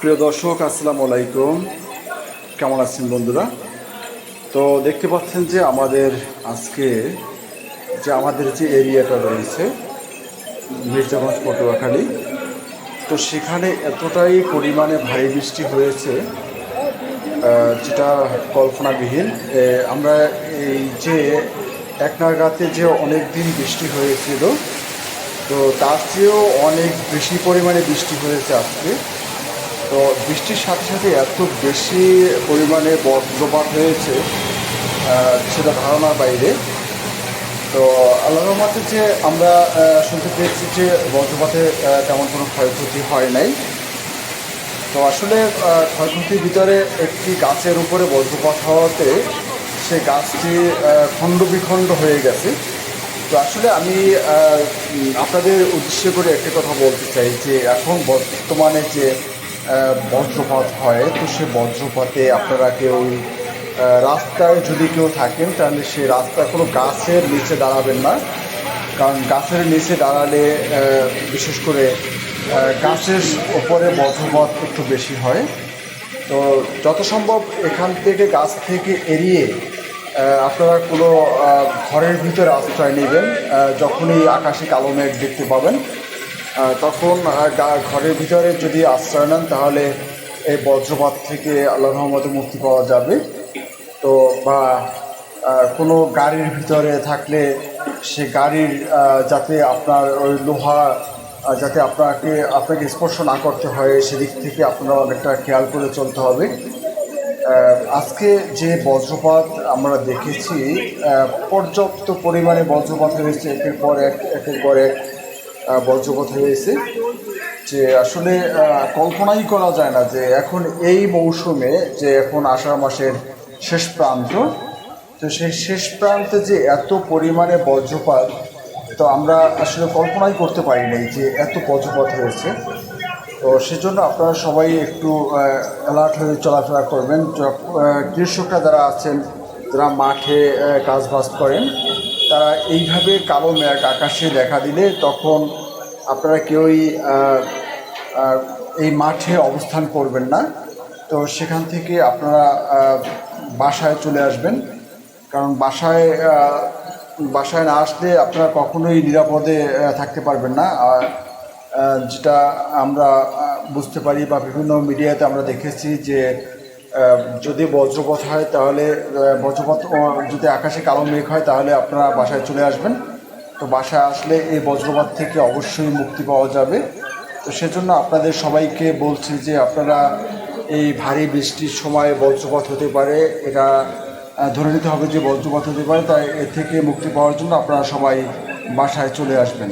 প্রিয় দর্শক, আসসালামু আলাইকুম। কেমন আছেন বন্ধুরা? তো দেখতে পাচ্ছেন যে আমাদের আজকে যে আমাদের যে এরিয়াটা রয়েছে, মির্জাগঞ্জ পটুয়াখালী, তো সেখানে এতটাই পরিমাণে ভারী বৃষ্টি হয়েছে যেটা কল্পনাবিহীন। আমরা এই যে এক নাগাতে যে অনেক দিন বৃষ্টি হয়েছিল, তো তার চেয়েও অনেক বেশি পরিমাণে বৃষ্টি হয়েছে আজকে। তো বৃষ্টির সাথে সাথে এত বেশি পরিমাণে বজ্রপাত হয়েছে সেটা ধারণার বাইরে। তো আল্লাহ রহমতে যে আমরা শুনতে পেয়েছি যে বজ্রপাতে তেমন কোনো ক্ষয়ক্ষতি হয় নাই। তো আসলে ক্ষয়ক্ষতির ভিতরে একটি গাছের উপরে বজ্রপাত হওয়াতে সে গাছটি আহ, খণ্ড বিখণ্ড হয়ে গেছে। তো আসলে আমি আপনাদের উদ্দেশ্য করে একটি কথা বলতে চাই যে এখন বর্তমানে যে বজ্রপাত হয়, তো সে বজ্রপাতে আপনারা কেউ রাস্তায় যদি কেউ থাকেন, তাহলে সে রাস্তা কোনো গাছের নিচে দাঁড়াবেন না। কারণ গাছের নিচে দাঁড়ালে বিশেষ করে গাছের ওপরে বজ্রপাত একটু বেশি হয়। তো যত সম্ভব এখান থেকে গাছ থেকে এড়িয়ে আপনারা কোনো ঘরের ভিতরে আশ্রয় নেবেন যখনই আকাশে কালো মেঘ দেখতে পাবেন। তখন ঘরের ভিতরে যদি আশ্রয় নেন, তাহলে এই বজ্রপাত থেকে আল্লাহ রহমতে মুক্তি পাওয়া যাবে। তো, বা কোনো গাড়ির ভিতরে থাকলে সে গাড়ির যাতে আপনার ওই লোহা যাতে আপনাকে আপনাকে স্পর্শ না করতে হয়, সেদিক থেকে আপনারা অনেকটা খেয়াল করে চলতে হবে। আজকে যে বজ্রপাত আমরা দেখেছি পর্যাপ্ত পরিমাণে বজ্রপাত হয়েছে, একের পর এক, একের পর এক। আহ, বজ্রপাত হয়েছে যে আসলে কল্পনাই করা যায় না যে এখন এই মৌসুমে যে এখন আষাঢ় মাসের শেষ প্রান্ত তো সেই শেষ প্রান্তে যে এত পরিমাণে বজ্রপাত তো আমরা আসলে কল্পনাই করতে পারি নাই যে এত বজ্রপাত হয়েছে। তো সেজন্য আপনারা সবাই একটু অ্যালার্ট হয়ে চলাফেরা করবেন। কৃষকরা যারা আছেন যারা মাঠে আহ, কাজবাজ করেন তারা এইভাবে কালো মেঘ আকাশে দেখা দিলে তখন আপনারা কেউই এই মাঠে অবস্থান করবেন না। তো সেখান থেকে আপনারা বাসায় চলে আসবেন। কারণ বাসায় বাসায় না আসলে আপনারা কখনোই নিরাপদে থাকতে পারবেন না। আর যেটা আমরা বুঝতে পারি বা বিভিন্ন মিডিয়াতে আমরা দেখেছি যে যদি বজ্রপথ হয় তাহলে বজ্রপথ যদি আকাশে কালো মেঘ হয় তাহলে আপনারা বাসায় চলে আসবেন। তো বাসায় আসলে এই বজ্রপাত থেকে অবশ্যই মুক্তি পাওয়া যাবে। তো সেজন্য আপনাদের সবাইকে বলছি যে আপনারা এই ভারী বৃষ্টির সময় বজ্রপাত হতে পারে, এটা ধরে নিতে হবে যে বজ্রপাত হতে পারে, তাই এর থেকে মুক্তি পাওয়ার জন্য আপনারা সবাই বাসায় চলে আসবেন।